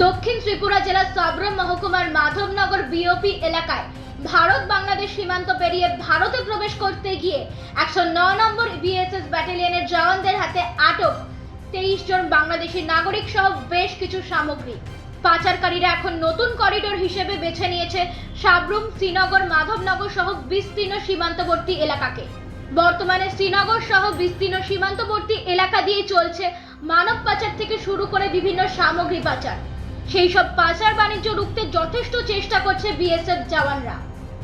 ত্রিপুরা জেলার সাবরম মহকুমার মাধবনগর বিওপি এলাকায় ভারত বাংলাদেশ সীমান্ত পেরিয়ে ভারতে প্রবেশ করতে গিয়ে একশো ন নম্বর বিএসএস ব্যাটালিয়নের জওয়ানদের হাতে আটক তেইশ জন বাংলাদেশি নাগরিক সহ বেশ কিছু সামগ্রী। পাচারকারীরা এখন নতুন করিডোর হিসেবে বেছে নিয়েছে সাবরুম, শ্রীনগর, মাধবনগর সহ বিস্তীর্ণ সীমান্তবর্তী এলাকাকে। বর্তমানে শ্রীনগর সহ বিস্তীর্ণ সীমান্তবর্তী এলাকা দিয়ে চলছে মানব পাচার থেকে শুরু করে বিভিন্ন সামগ্রী পাচার। সেই সব পাচার বাণিজ্য রুখতে যথেষ্ট চেষ্টা করছে বিএসএফ জওয়ানরা।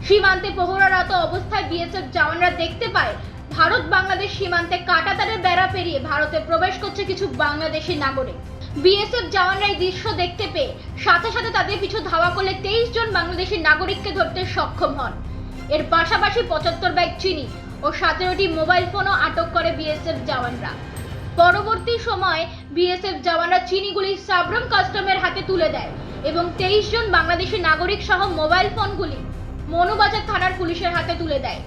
সীমান্তে প্রহরারত অবস্থায় বিএসএফ জওয়ানরা দেখতে পায়, ভারত বাংলাদেশ সীমান্তে কাটাতারের বেড়া পেরিয়ে ভারতে প্রবেশ করছে কিছু বাংলাদেশি নাগরিক। বিএসএফ জওয়ানরা এই দৃশ্য দেখতে পেয়ে সাথে সাথে তাদের পিছু ধাওয়া করলে তেইশ জন বাংলাদেশি নাগরিককে ধরতে সক্ষম হন। এর পাশাপাশি পঁচাত্তর ব্যাগ চিনি ও সতেরোটি মোবাইল ফোনও আটক করে বিএসএফ জওয়ানরা। পরবর্তী সময়ে বিএসএফ জওয়ানরা চিনিগুলি সাবরম কাস্টমের হাতে তুলে দেয় এবং তেইশ জন বাংলাদেশি নাগরিক সহ মোবাইল ফোনগুলি মনুবাজার থানার পুলিশের হাতে তুলে দেয়।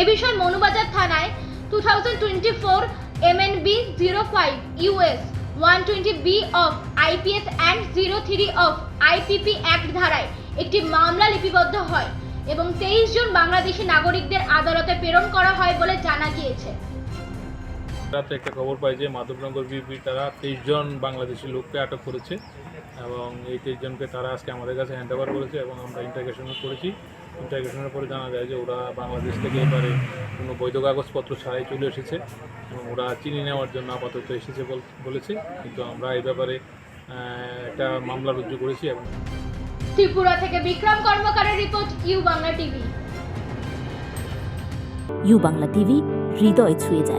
এ বিষয়ে মনুবাজার থানায় two thousand twenty four MNB zero five US one twenty B of IPS and zero three of IPP act ধারায় একটি মামলা লিপিবদ্ধ হয় এবং তেইশ জন বাংলাদেশি নাগরিকদের আদালতে প্রেরণ করা হয় বলে জানা গিয়েছে। রাতে একটা খবর পাই যে মাধবনগর বিপি তারা তেইশ জন বাংলাদেশি লোককে আটক করেছে এবং এই তেইশ জনকে তারা আজকে আমাদের কাছে হ্যান্ড ওভার করেছে এবং আমরা ইন্টারগেশনও করেছি। ইন্টারগেশনের পরে জানা যায় যে ওরা বাংলাদেশ থেকে এবারে কোনো বৈধ কাগজপত্র ছাড়াই চলে এসেছে এবং ওরা চিনি নেওয়ার জন্য আপাতত এসেছে বল- বলেছে। কিন্তু আমরা এই ব্যাপারে একটা মামলা রুজু করেছি এবং ত্রিপুরা থেকে Bikram কর্মকারের report U Bangla TV. U Bangla TV হৃদয় ছুঁয়ে যায়।